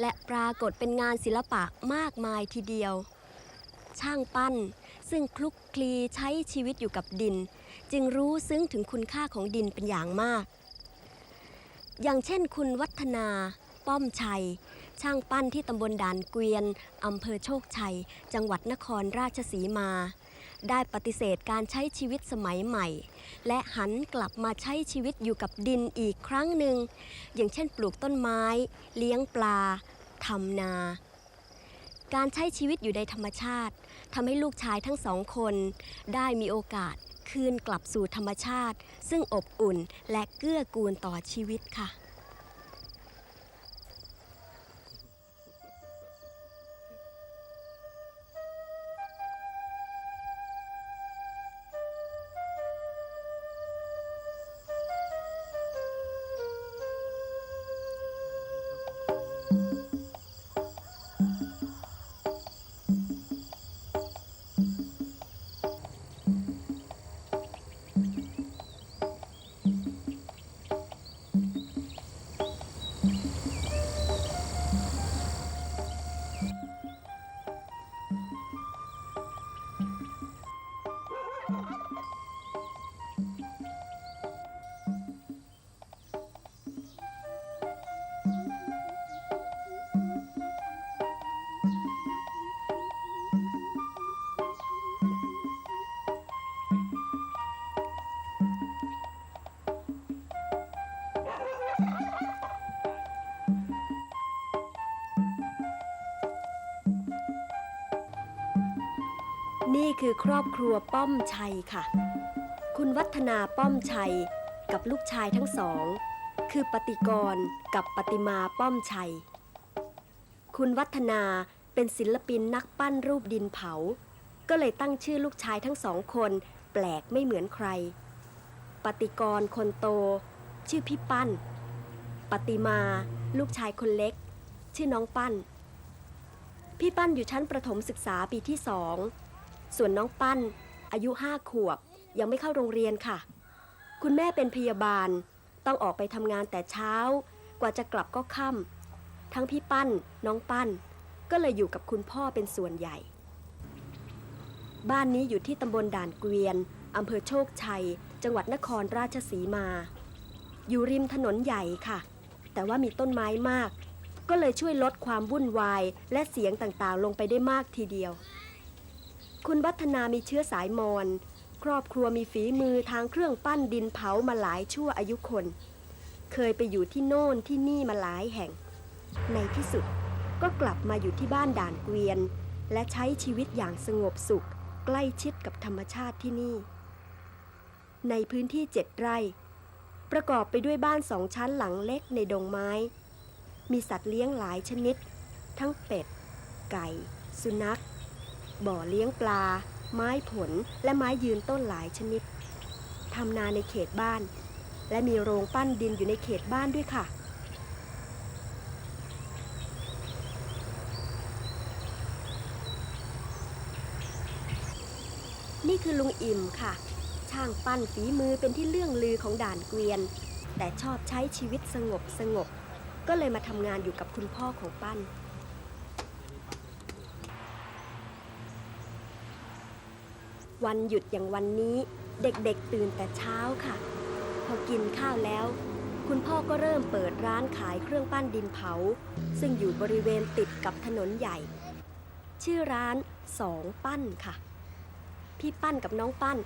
และปรากฏเป็นงานศิลปะมากมายทีเดียว ช่างปั้นซึ่งคลุกคลีใช้ชีวิตอยู่กับดิน จึงรู้ซึ้งถึงคุณค่าของดินเป็นอย่างมาก อย่างเช่นคุณวัฒนา ป้อมชัย ช่างปั้นที่ตำบลด่านเกวียนอำเภอโชคชัย จังหวัดนครราชสีมา ได้ปฏิเสธการใช้ชีวิตสมัยใหม่ และหันกลับมาใช้ชีวิตอยู่กับดินอีกครั้งหนึ่ง อย่างเช่นปลูกต้นไม้ เลี้ยงปลาทำนา การใช้ชีวิตอยู่ในธรรมชาติทำให้ลูกชายทั้งสองคน ได้มีโอกาสคืนกลับสู่ธรรมชาติ ซึ่งอบอุ่นและเกื้อกูลต่อชีวิตค่ะ คือครอบครัวป้อมชัยค่ะ คุณวัฒนาป้อมชัยกับลูกชายทั้งสอง คือปฏิกรกับปฏิมาป้อมชัย คุณวัฒนาเป็นศิลปินนักปั้นรูปดินเผา ก็เลยตั้งชื่อลูกชายทั้งสองคน แปลกไม่เหมือนใคร ปฏิกรคนโต ชื่อพี่ปั้น ปฏิมา ลูกชายคนเล็ก ชื่อน้องปั้น พี่ปั้นอยู่ชั้นประถมศึกษาปีที่สอง ส่วนน้องปั้น อายุห้าขวบ ยังไม่เข้าโรงเรียนค่ะ คุณแม่เป็นพยาบาล ต้องออกไปทำงานแต่เช้า กว่าจะกลับก็ค่ำทั้งพี่ปั้น น้องปั้น ก็เลยอยู่กับคุณพ่อเป็นส่วนใหญ่ บ้านนี้อยู่ที่ตำบลด่านเกวียนอำเภอโชคชัย จังหวัดนครราชสีมา อยู่ริมถนนใหญ่ค่ะ แต่ว่ามีต้นไม้มาก ก็เลยช่วยลดความวุ่นวายและเสียงต่างๆ ลงไปได้มากทีเดียว คุณวัฒนามีเชื้อสายมอญครอบครัวมีฝีมือทางเครื่องปั้นดินเผามาหลายชั่วอายุคน เคยไปอยู่ที่โน่นที่นี่มาหลายแห่ง ในที่สุดก็กลับมาอยู่ที่บ้านด่านเกวียน และใช้ชีวิตอย่างสงบสุข ใกล้ชิดกับธรรมชาติที่นี่ ในพื้นที่เจ็ดไร่ ประกอบไปด้วยบ้านสองชั้นหลังเล็กในดงไม้ มีสัตว์เลี้ยงหลายชนิด ทั้งเป็ด ไก่ สุนัข บ่อเลี้ยงปลา ไม้ผลและไม้ยืนต้นหลายชนิดทำนาในเขตบ้าน และมีโรงปั้นดินอยู่ในเขตบ้านด้วยค่ะ นี่คือลุงอิ่มค่ะ ช่างปั้นฝีมือเป็นที่เลื่องลือของด่านเกวียน แต่ชอบใช้ชีวิตสงบสงบ ก็เลยมาทำงานอยู่กับคุณพ่อของปั้น วันหยุดอย่างวันนี้เด็กๆตื่นแต่เช้าค่ะ พอกินข้าวแล้ว คุณพ่อก็เริ่มเปิดร้านขายเครื่องปั้นดินเผา ซึ่งอยู่บริเวณติดกับถนนใหญ่ ชื่อร้านสองปั้นค่ะ พี่ปั้นกับน้องปั้น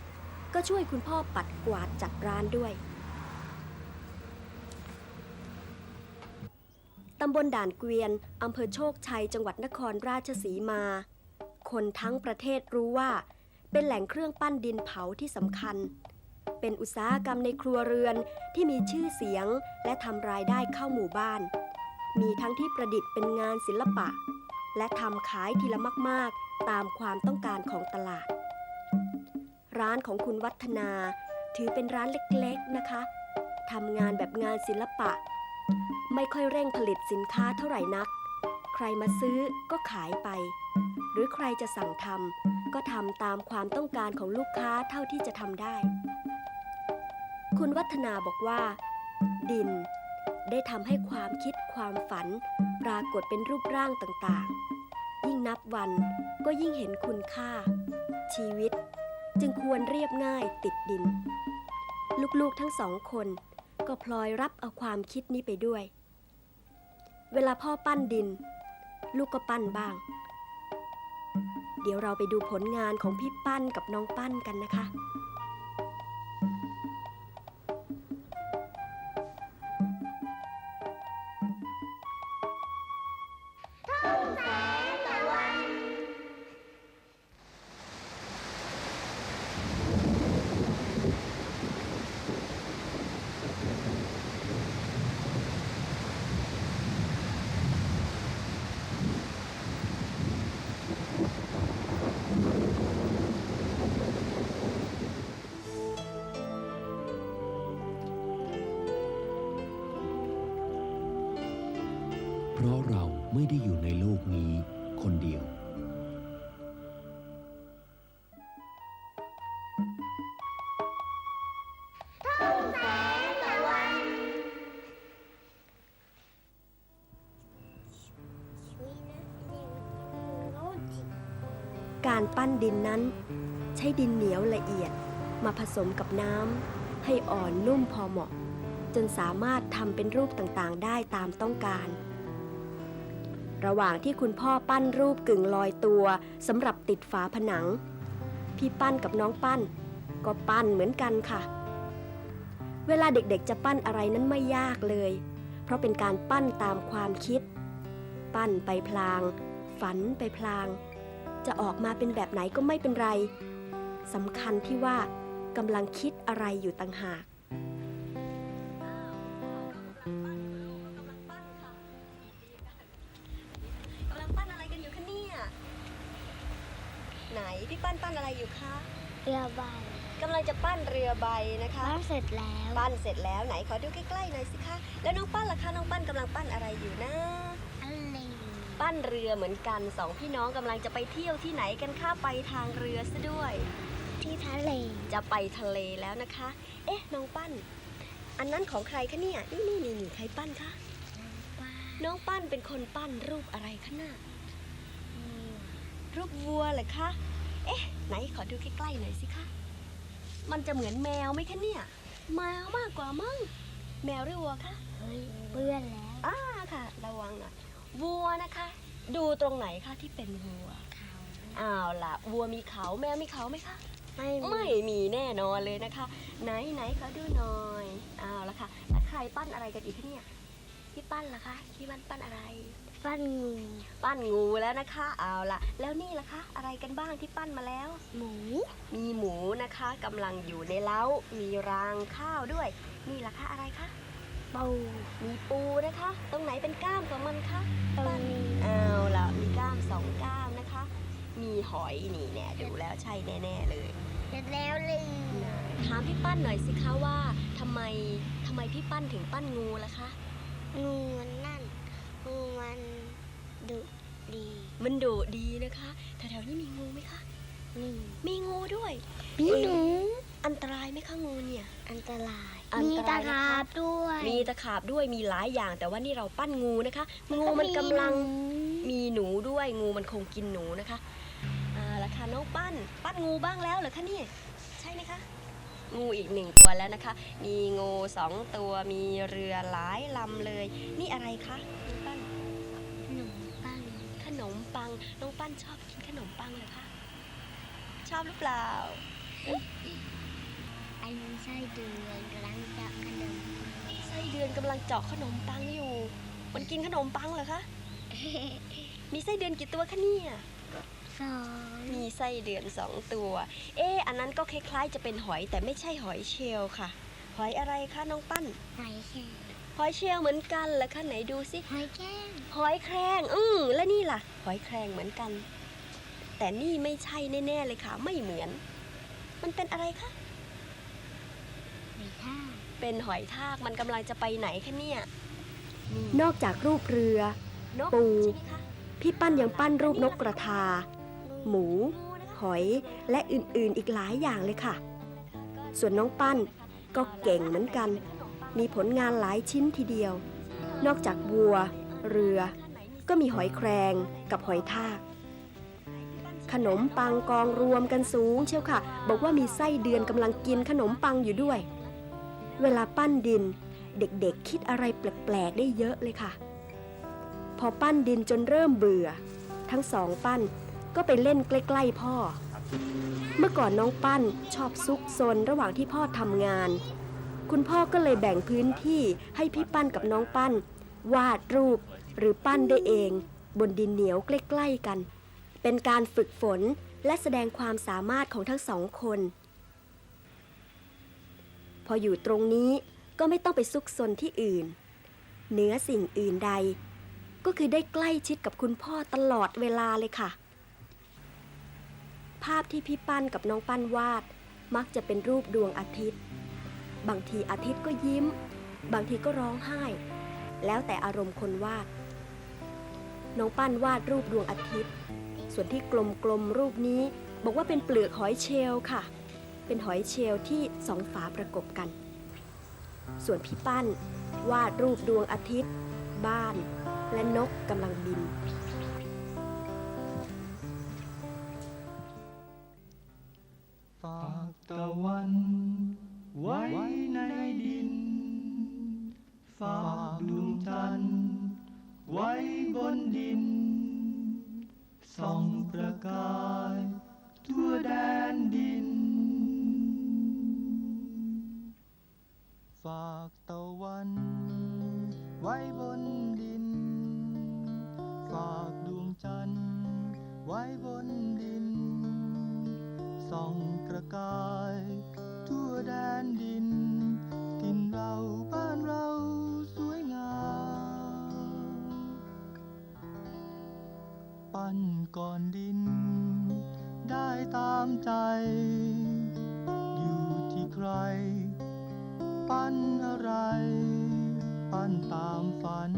ก็ช่วยคุณพ่อปัดกวาดจัดร้านด้วยตำบลด่านเกวียน อำเภอโชคชัย จังหวัดนครราชสีมา คนทั้งประเทศรู้ว่า เป็นแหล่งเครื่องปั้นดินเผาที่สำคัญ เป็นอุตสาหกรรมในครัวเรือนที่มีชื่อเสียงและทำรายได้เข้าหมู่บ้าน มีทั้งที่ประดิษฐ์เป็นงานศิลปะ และทำขายทีละมาก ๆ ตามความต้องการของตลาด ร้านของคุณวัฒนาถือเป็นร้านเล็ก ๆ นะคะทำงานแบบงานศิลปะ ไม่ค่อยเร่งผลิตสินค้าเท่าไหร่นัก รมาซื้อก็ขายไป หรือใครจะสั่งทำก็ทำตามความต้องการของลูกค้าเท่าที่จะทำได้ คุณวัฒนาบอกว่า ดิน ได้ทำให้ความคิดความฝัน ปรากฏเป็นรูปร่างต่างๆ ยิ่งนับวันก็ยิ่งเห็นคุณค่า ชีวิตจึงควรเรียบง่ายติดดิน ลูกๆทั้งสองคน ก็พลอยรับเอาความคิดนี้ไปด้วย เวลาพ่อปั้นดิน ลูกก็ปั้นบ้าง เดี๋ยวเราไปดูผลงานของพี่ปั้นกับน้องปั้นกันนะคะ ไม่ได้อยู่ในโลกนี้คนเดียว การปั้นดินนั้น ใช้ดินเหนียวละเอียดมาผสมกับน้ำให้อ่อนนุ่มพอเหมาะ จนสามารถทำเป็นรูปต่างๆ ได้ตามต้องการ ระหว่างที่คุณพ่อปั้นรูปกึ่งลอยตัวสำหรับติดฝาผนัง พี่ปั้นกับน้องปั้น ก็ปั้นเหมือนกันค่ะ เวลาเด็กๆจะปั้นอะไรนั้นไม่ยากเลย เพราะเป็นการปั้นตามความคิด ปั้นไปพลาง ฝันไปพลาง จะออกมาเป็นแบบไหนก็ไม่เป็นไรสำคัญที่ว่ากำลังคิดอะไรอยู่ต่างหาก ไหนพี่ปั้นปั้นอะไรอยู่คะเรือใบกำลังจะปั้นเรือใบนะคะปั้นเสร็จแล้วปั้นเสร็จแล้วไหนขอดูใกล้ๆหน่อยสิคะแล้วน้องปั้นล่ะคะน้องปั้นกำลังปั้นอะไรอยู่นะอะไรปั้นเรือเหมือนกันสองพี่น้องกำลังจะไปเที่ยวที่ไหนกันคะไปทางเรือซะด้วย ที่ทะเลจะไปทะเลแล้วนะคะ เอ๊ะน้องปั้น อันนั้นของใครคะเนี่ยนี่นี่นี่นี่ใครปั้นคะป้าน้องปั้นเป็นคนปั้นรูปอะไรคะน่ะ รูปวัวเหรอคะ เอ๊ะ ไหนขอดูใกล้ๆหน่อยสิคะ มันจะเหมือนแมวไหมคะเนี่ย แมวมากกว่ามั้ง แมวหรือวัวคะเฮ้ยเปื้อนแล้วอ่าค่ะ ระวังหน่อย วัวนะคะ ดูตรงไหนคะที่เป็นวัวเขาอ้าวล่ะ วัวมีเขาแมวมีเขาไหมคะ ไม่ไม่มีแน่นอนเลยนะคะ ไหนไหนขอดูหน่อยอ้าวละค่ะแล้วใครปั้นอะไรกันอีกคะเนี่ยพี่ปั้นล่ะคะพี่ปั้นปั้นอะไร ปั้นงูปั้นงูแล้วนะคะ เอาละแล้วนี่ล่ะคะอะไรกันบ้างที่ปั้นมาแล้ว หมู มีหมูนะคะกำลังอยู่ในเล้า มีรางข้าวด้วย นี่ล่ะคะอะไรคะปูมีปูนะคะ ตรงไหนเป็นก้ามของมันคะตรงนี้เอาละมีก้ามสองก้ามนะคะ มีหอยนี่แน่ดูแล้วใช่แน่ๆเลยเสร็จแล้วเลยถามพี่ปั้นหน่อยสิคะว่าทำไมทำไมพี่ปั้นถึงปั้นงูล่ะคะงูมันนั่นงูมัน ดุดี มันดุดีนะคะแถวๆนี้มีงูไหมคะ นี่ มีงูด้วยมีหนู อันตรายไหมคะงูเนี่ย อันตรายอันมีตตะรายนะคะขาบด้วย มีตะขาบด้วยมีหลายอย่างแต่ว่านี่เราปั้นงูนะคะ งูมันกำลังมีหนูด้วยงูมันคงกินหนูนะคะอ่าละค่ะน้องปั้น ปั้นงูบ้างแล้วเหรอคะเนี่ยใช่ไหมคะงูอีกหนึ่งตัวแล้วนะคะ มีงูสองตัวมีเรือหลายลำเลย นี่อะไรคะ ปัง น้องปั้นชอบกินขนมปังเหรอคะ ชอบหรือเปล่า อันนี้ไส้เดือนกำลังจะขนมไส้เดือนกำลังเจาะขนมปังอยู่ มันกินขนมปังเหรอคะ มีไส้เดือนกี่ตัวคะเนี่ย สองมีไส้เดือนสองตัว เอ๊ะอันนั้นก็คล้ายๆ จะเป็นหอยแต่ไม่ใช่หอยเชลล์ค่ะ หอยอะไรคะน้องปั้น หอยแครงห อยเชลล์เหมือนกันเหรอคะไหนดูสิหอยแครงหอยแครงอืมและนี่ล่ะ หอยแครงเหมือนกัน แต่นี่ไม่ใช่แน่ๆเลยค่ะ ไม่เหมือน มันเป็นอะไรคะหอยทากเป็นหอยทากมันกำลังจะไปไหนคะเนี่ยนอกจากรูปเรือ นกปู ใช่ไหมคะพี่ปั้นยังปั้นรูปนกกระทา หมูงูนะคะหอยและอื่นๆอีกหลายอย่างเลยค่ะ ส่วนน้องปั้นก็เก่งเหมือนกัน มีผลงานหลายชิ้นทีเดียว นอกจากวัว เรือ ก็มีหอยแครงกับหอยทาก ขนมปังกองรวมกันสูงเชียวค่ะ บอกว่ามีไส้เดือนกำลังกินขนมปังอยู่ด้วย เวลาปั้นดิน เด็กๆคิดอะไรแปลกๆได้เยอะเลยค่ะ พอปั้นดินจนเริ่มเบื่อ ทั้งสองปั้นก็ไปเล่นใกล้ๆพ่อ เมื่อก่อนน้องปั้นชอบซุกซนระหว่างที่พ่อทำงาน คุณพ่อก็เลยแบ่งพื้นที่ให้พี่ปั้นกับน้องปั้น วาดรูปหรือปั้นได้เอง บนดินเหนียวใกล้ๆกัน เป็นการฝึกฝนและแสดงความสามารถของทั้งสองคน พออยู่ตรงนี้ก็ไม่ต้องไปซุกซนที่อื่น เหนือสิ่งอื่นใด ก็คือได้ใกล้ชิดกับคุณพ่อตลอดเวลาเลยค่ะ ภาพที่พี่ปั้นกับน้องปั้นวาด มักจะเป็นรูปดวงอาทิตย์ บางทีอาทิตย์ก็ยิ้ม บางทีก็ร้องไห้ แล้วแต่อารมณ์คนวาด น้องปั้นวาดรูปดวงอาทิตย์ ส่วนที่กลมๆรูปนี้ บอกว่าเป็นเปลือกหอยเชลล์ค่ะ เป็นหอยเชลล์ที่สองฝาประกบกัน ส่วนพี่ปั้นวาดรูปดวงอาทิตย์ บ้าน และนกกำลังบิน ไว้บนดิน ส่องประกาย ทั่วแดนดินทินเราบ้านเราสวยงาม ปั้นก่อนดิน ได้ตามใจ อยู่ที่ใคร ปั้นอะไร ปั้นตามฝัน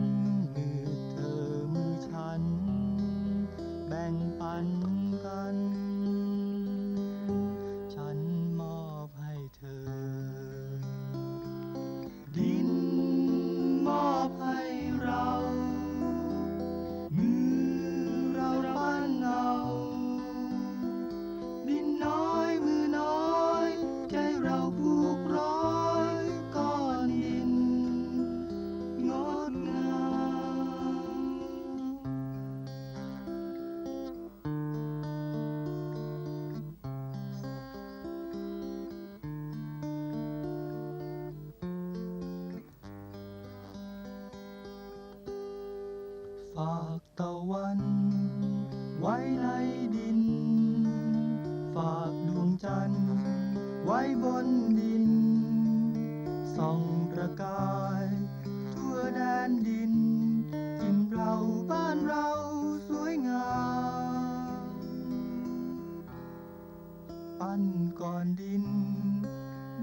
ปั้นก่อนดิน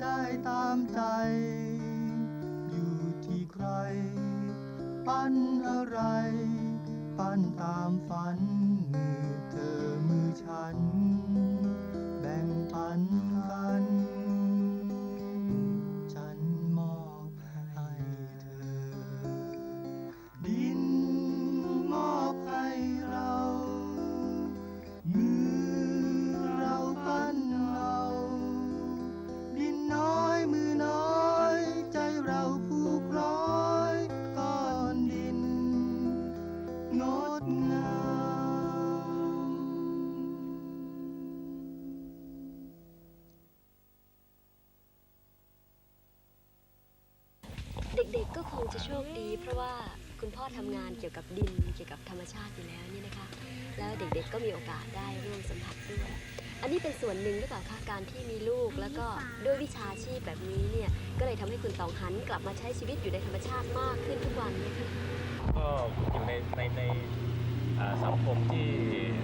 ได้ตามใจ อยู่ที่ใคร ปั้นอะไร ปั้นตามฝันมือเธอมือฉัน ด็กๆก็คงจะโชคดี เพราะว่าคุณพ่อทำงานเกี่ยวกับดินเกี่ยวกับธรรมชาติอยู่แล้วนี่นะคะ แล้วเด็กๆก็มีโอกาสได้ร่วมสัมผัสด้วย อันนี้เป็นส่วนหนึ่งหรือเปล่าคะการที่มีลูกแล้วก็ด้วยวิชาชีพแบบนี้เนี่ยก็เลยทำให้คุณตองหันกลับมาใช้ชีวิตอยู่ในธรรมชาติมากขึ้นทุกวันนะคะก็อยู่ในในในอ่าสังคมที่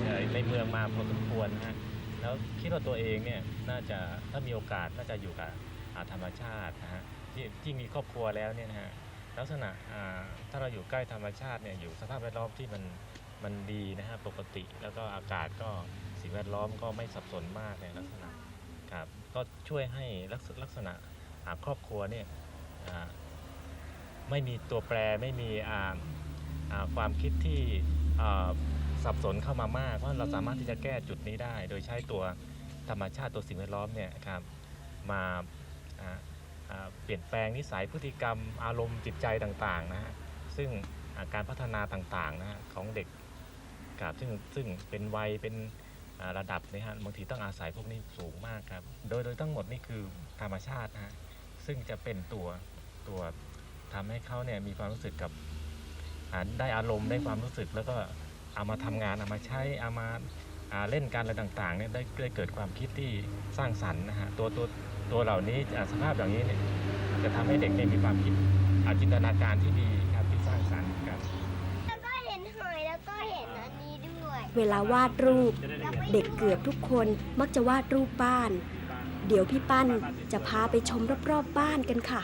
เอ่อในเมืองมาพอสมควรนะฮะแล้วคิดว่าตัวเองเนี่ยน่าจะถ้ามีโอกาสน่าจะอยู่กับอ่าธรรมชาตินะฮะ ที่ที่มีครอบครัวแล้วเนี่ยนะฮะลักษณะถ้าเราอยู่ใกล้ธรรมชาติเนี่ยอยู่สภาพแวดล้อมที่มันมันดีนะฮะปกติแล้วก็อากาศก็สิ่งแวดล้อมก็ไม่สับสนมากในลักษณะครับก็ช่วยให้ลักษลักษณะอ่าครอบครัวเนี่ยไม่มีตัวแปรไม่มีความคิดที่สับสนเข้ามามากเพราเราสามารถที่จะแก้จุดนี้ได้ โดยใช้ตัวธรรมชาติตัวสิ่งแวดล้อมเนี่ยครับมา เปลี่ยนแปลงนิสัยพฤติกรรมอารมณ์จิตใจต่างๆนะฮะซึ่งาการพัฒนาต่างๆนะฮะของเด็กครับซึ่งซึ่งเป็นวัยเป็นระดับนยฮะบางทีต้องอาศัยพวกนี้สูงมากครับ โดยโดยทั้งหมดนี่คือธรรมชาตินะฮะซึ่งจะเป็นตัวตัวทำให้เขาเนี่ยมีความรู้สึกกับได้อารมณ์ได้ความรู้สึกแล้วก็เอามาทำงานเอามาใช้เอามาอ่าเล่นการอะไรต่างๆเนี่ยได้ได้เกิดความคิดที่สร้างสรรค์นะฮะตัวตัว ตัวเหล่านี้อ่าสภาพอย่างนี้เนี่ยจะทำให้เด็กเนี่ยมีความคิดอาจินตนาการที่ดีครับที่สร้างสรรค์ครับแล้วก็เห็นหอยแล้วก็เห็นอันนี้ด้วย เวลาวาดรูป เด็กเกือบทุกคนมักจะวาดรูปบ้าน เดี๋ยวพี่ปั้นจะพาไปชมรอบๆบ้านกันค่ะ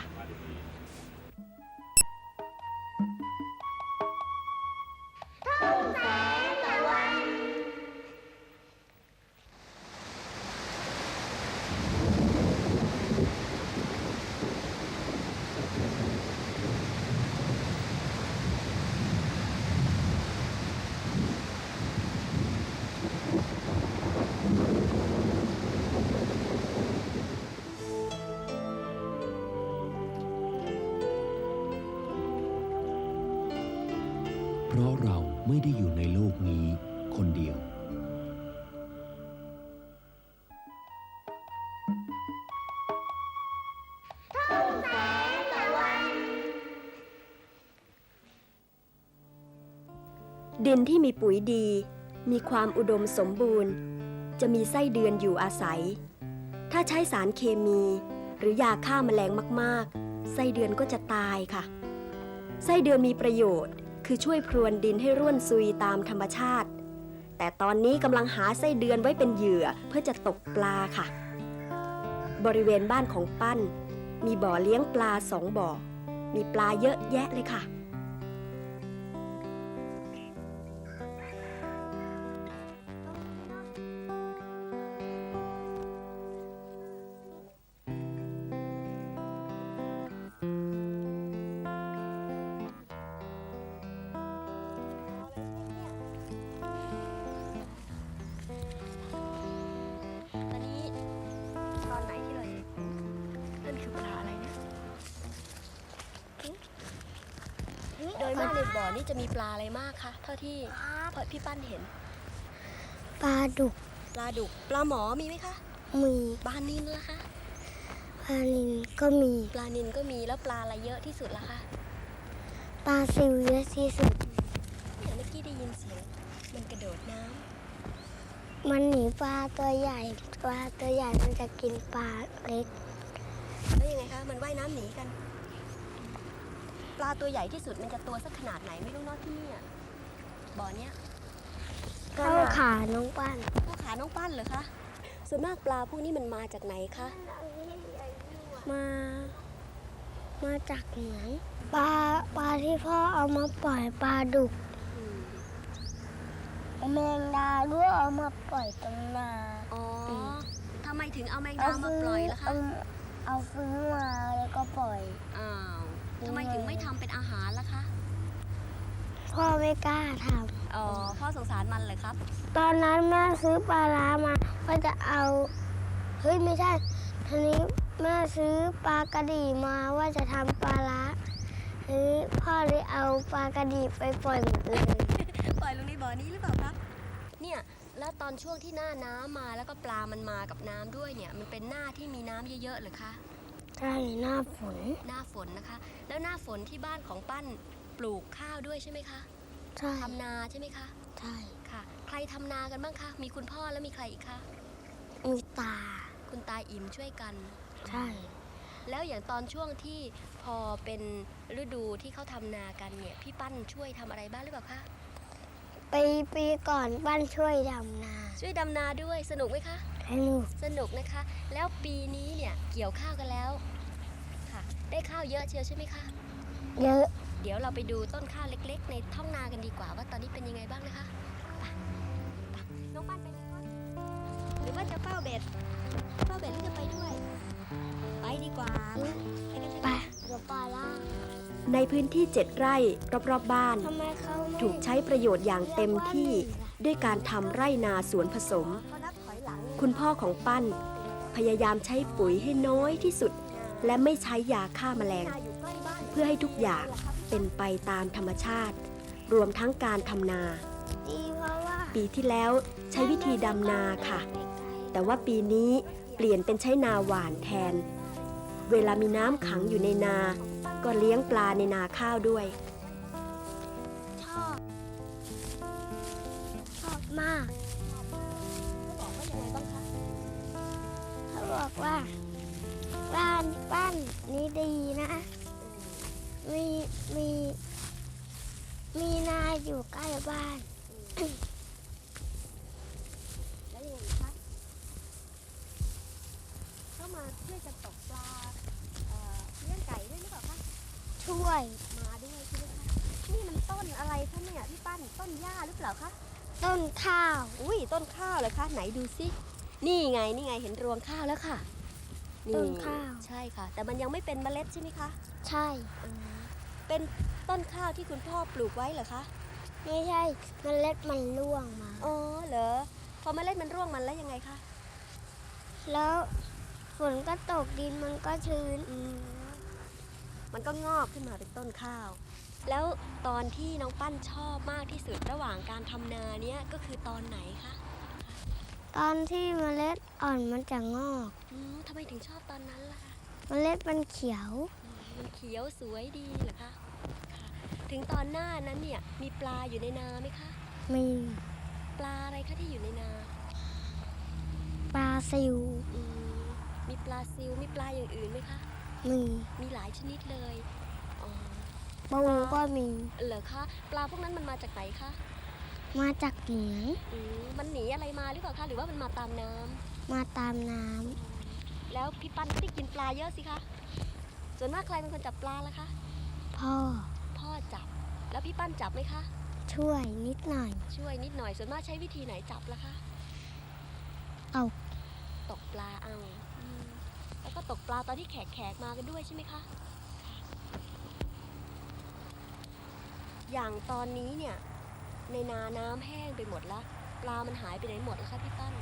เพราะเราไม่ได้อยู่ในโลกนี้คนเดียว ดินที่มีปุ๋ยดี มีความอุดมสมบูรณ์ จะมีไส้เดือนอยู่อาศัย ถ้าใช้สารเคมี หรือยาฆ่าแมลงมาก ๆ ไส้เดือนก็จะตายค่ะ ไส้เดือนมีประโยชน์ คือช่วยพรวนดินให้ร่วนซุยตามธรรมชาติ แต่ตอนนี้กำลังหาไส้เดือนไว้เป็นเหยื่อเพื่อจะตกปลาค่ะ บริเวณบ้านของปั้น มีบ่อเลี้ยงปลาสองบ่อ มีปลาเยอะแยะเลยค่ะ บ่อนี่จะมีปลาอะไรมากคะเท่าที่พอพี่ปั้นเห็น ปลาดุก ปลาดุก ปลาหมอมีไหมคะ มีปลานินล่ะคะปลานินก็มี ปลานินก็มีแล้วปลาอะไรเยอะที่สุดล่ะคะ ปลาซิวเยอะที่สุดเนี่ยเมื่อกี้ได้ยินเสียงมันกระโดดน้ำมันหนีปลาตัวใหญ่ปลาตัวใหญ่มันจะกินปลาเล็ก แล้วยังไงคะ มันว่ายน้ำหนีกันป ลาตัวใหญ่ที่สุดมันจะตัวสักขนาดไหนไม่รู้เนอะที่เนี่ยบ่อเนี้ยเข้าขาน้องปั้นพวกขาน้องปั้นเหรอคะส่วนมากปลาพวกนี้มันมาจากไหนคะมา มาจากเหมืองปลาปลาที่พ่อเอามาปล่อยปลาดุกแมงดาด้วยเอามาปล่อยตรงนาอ๋อทำไมถึงเอาแมงดามาปล่อยล่ะคะเอาเอาซื้อมาแล้วก็ปล่อยอ้าว ทำไมถึงไม่ทำเป็นอาหารล่ะคะ พ่อไม่กล้าทอ๋อ พ่อสงสารมันเลยครับำตอนนั้นแม่ซื้อปลาร้ามาก็จะเอา เฮ้ยไม่ใช่ทีนี้แม่ซื้อปลากระดีมาว่าจะทำปลาร้าทีนี้พ่อเลยเอาปลากระดีไปปล่อยหมดเลยปล่อยลงในบ่อนี้หรือเปล่าครับ เนี่ย แล้วตอนช่วงที่หน้าน้ำมาแล้วก็ปลามันมากับน้ำด้วยเนี่ย มันเป็นหน้าที่มีน้ำเยอะๆเหรือคะ ใช่หน้าฝน หน้าฝนนะคะ แล้วหน้าฝนที่บ้านของปั้นปลูกข้าวด้วยใช่ไหมคะใช่ทำนาใช่ไหมคะใช่ค่ะ ใครทำนากันบ้างคะ มีคุณพ่อแล้วมีใครอีกคะมีตา คุณตาอิ่มช่วยกันใช่ แล้วอย่างตอนช่วงที่พอเป็นฤดูที่เขาทำนากันเนี่ยพี่ปั้นช่วยทำอะไรบ้างหรือเปล่าคะปีปีก่อนบ้านช่วยดำนา ช่วยดำนาด้วยสนุกไหมคะส นุกสนุกนะคะ แล้วปีนี้เนี่ยเกี่ยวข้าวกันแล้วค่ะ ได้ข้าวเยอะเชียวใช่ไหมคะเยอะเดี๋ยวเราไปดูต้นข้าวเล็ก ๆ ในท้องนากันดีกว่า ว่าตอนนี้เป็นยังไงบ้างนะคะไปไปน้องปั้นไปไหมคะหรือว่าจะเฝ้าเบ็ดเฝ้าเบ็ดหรือจะไปด้วย ไปดีกว่าไปกันเถอะไปเดี๋ยวปลาล่าในพื้นที่เจ็ดไร่รอบๆบ้าน ทำไมเขาไม่ถูกใช้ประโยชน์อย่างเต็มที่ด้วยการทำไร่นาสวนผสม คุณพ่อของปั้น พยายามใช้ปุ๋ยให้น้อยที่สุด และไม่ใช้ยาฆ่าแมลง เพื่อให้ทุกอย่างเป็นไปตามธรรมชาติ รวมทั้งการทำนาดีเพราะว่าปีที่แล้วใช้วิธีดำนาค่ะ แต่ว่าปีนี้เปลี่ยนเป็นใช้นาหวานแทน เวลามีน้ำขังอยู่ในนา ก็เลี้ยงปลาในนาข้าวด้วย ชอบ ชอบมาก บอกว่าบ้านบ้านนี้ดีนะ มีมีมีนาอยู่ใกล้บ้าน แล้วยังไงคะเข้ามาช่วยกันตกปลาเอ่อเลี้ยงไก่ด้วยหรือเปล่าคะช่วย มาด้วยใช่ไหมคะนี่มันต้นอะไรคะเนี่ยพี่ปั้นต้นหญ้าหรือเปล่าคะต้นข้าว อุ้ยต้นข้าวเหรอคะไหนดูสิ นี่ไงนี่ไงเห็นรวงข้าวแล้วค่ะต้นข้าว ใช่ค่ะ แต่มันยังไม่เป็นเมล็ดใช่ไหมคะ ใช่เป็นต้นข้าวที่คุณพ่อปลูกไว้เหรอคะไม่ใช่เมล็ดมันร่วงมาอ๋อเหรอพอเมล็ดมันร่วงมันแล้วยังไงคะแล้วฝนก็ตกดินมันก็ชื้นอืมมันก็งอกขึ้นมาเป็นต้นข้าว แล้วตอนที่น้องปั้นชอบมากที่สุดระหว่างการทำนาเนี้ยก็คือตอนไหนคะ ตอนที่เมล็ดอ่อนมันจะงอกอืมทำไมถึงชอบตอนนั้นล่ะคะเมล็ดมันเขียว มันเขียวสวยดีเหรอคะค่ะถึงตอนหน้านั้นเนี่ย มีปลาอยู่ในนาไหมคะ มีปลาอะไรคะที่อยู่ในนาปลาซิว อืมมีปลาซิวมีปลาอย่างอื่นไหมคะ มีมีหลายชนิดเลยอ๋อปูก็มีเหรอคะ ปลาพวกนั้นมันมาจากไหนคะ มาจากเหนืออืมมันหนีอะไรมาหรือเปล่าคะหรือว่ามันมาตามน้ำมาตามน้แล้วพี่ปั้นก็ได้กินปลาเยอะสิคะส่วนมากใครเป็นคนจับปลาล่ะคะำพ่อพ่อจับ แล้วพี่ปั้นจับไหมคะ ช่วยนิดหน่อย ช่วยนิดหน่อยส่วนมากใช้วิธีไหนจับล่ะคะเอา ตกปลาเอาอืมแล้วก็ตกปลาตอนที่แขกแขกๆมากันด้วยใช่ไหมคะ อย่างตอนนี้เนี่ย ในนาน้ำแห้งไปหมดแล้วปลามันหายไปไหนหมดแล้วคะพี่ปั้น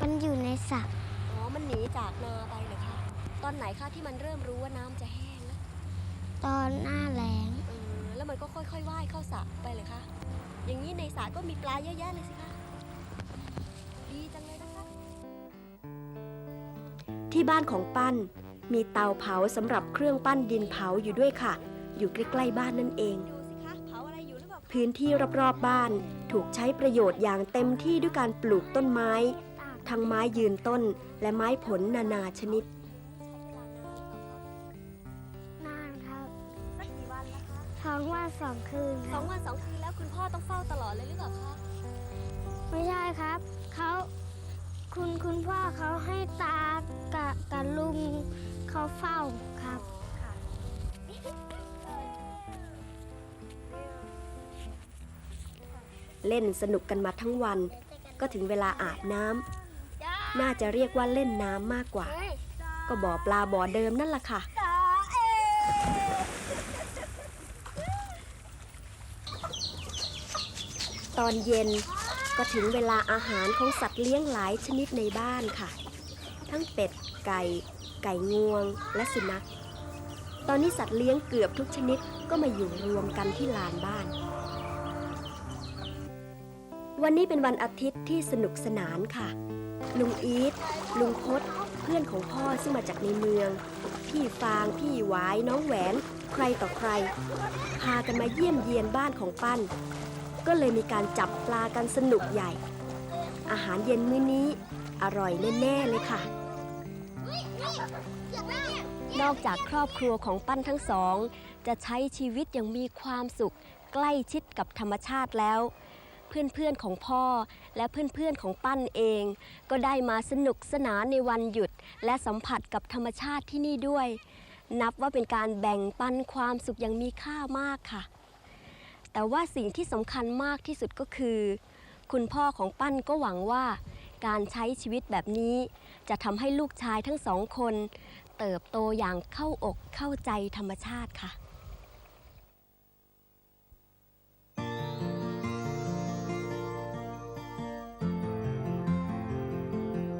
มันอยู่ในสระอ๋อมันหนีจากนาไปเหรอคะตอนไหนคะที่มันเริ่มรู้ว่าน้ำจะแห้งแล้วตอนหน้าแล้งเออแล้วมันก็ค่อยๆว่ายเข้าสระไปเลยคะอย่างนี้ในสระก็มีปลาเยอะแยะเลยสิคะดีจังเลยนะคะที่บ้านของปั้นมีเตาเผาสำหรับเครื่องปั้นดินเผาอยู่ด้วยค่ะ อยู่ใกล้ๆบ้านนั่นเอง พื้นที่รอบๆบ้าน ถูกใช้ประโยชน์อย่างเต็มที่ด้วยการปลูกต้นไม้ ทั้งไม้ยืนต้นและไม้ผลนานาชนิดนานครับสักกี่วันแล้วคะท้องว่าสองคืนคสรัอบงวันสองคืนแล้วคุณพ่อต้องเฝ้าตลอดเลยหรือเปล่าคะไม่ใช่ครับเขาคุณคุณพ่อเขาให้ตากับกับลุงเขาเฝ้าครับ เล่นสนุกกันมาทั้งวัน ก็ถึงเวลาอาบน้ำน่าจะเรียกว่าเล่นน้ำมากกว่า ก็บ่อปลาบ่อเดิมนั่นแหละค่ะ ตอนเย็นก็ถึงเวลาอาหารของสัตว์เลี้ยงหลายชนิดในบ้านค่ะ ทั้งเป็ด ไก่ ไก่งวง และสุนัข ตอนนี้สัตว์เลี้ยงเกือบทุกชนิดก็มาอยู่รวมกันที่ลานบ้าน วันนี้เป็นวันอาทิตย์ที่สนุกสนานค่ะ ลุงอีทลุงพศเพื่อนของพ่อซึ่งมาจากในเมือง พี่ฟาง พี่หวาย น้องแหวน ใครต่อใคร พากันมาเยี่ยมเยียนบ้านของปั้น ก็เลยมีการจับปลากันสนุกใหญ่ อาหารเย็นมื้อนี้อร่อยแน่ๆเลยค่ะ นอกจากครอบครัวของปั้นทั้งสอง จะใช้ชีวิตอย่างมีความสุขใกล้ชิดกับธรรมชาติแล้ว พื่อนๆของพ่อ และเพื่อนๆของปั้นเอง ก็ได้มาสนุกสนานในวันหยุด และสัมผัสกับธรรมชาติที่นี่ด้วย นับว่าเป็นการแบ่งปันความสุขอย่างมีค่ามากค่ะ แต่ว่าสิ่งที่สำคัญมากที่สุดก็คือ คุณพ่อของปั้นก็หวังว่า การใช้ชีวิตแบบนี้ จะทำให้ลูกชายทั้งสองคน เติบโตอย่างเข้าอกเข้าใจธรรมชาติค่ะ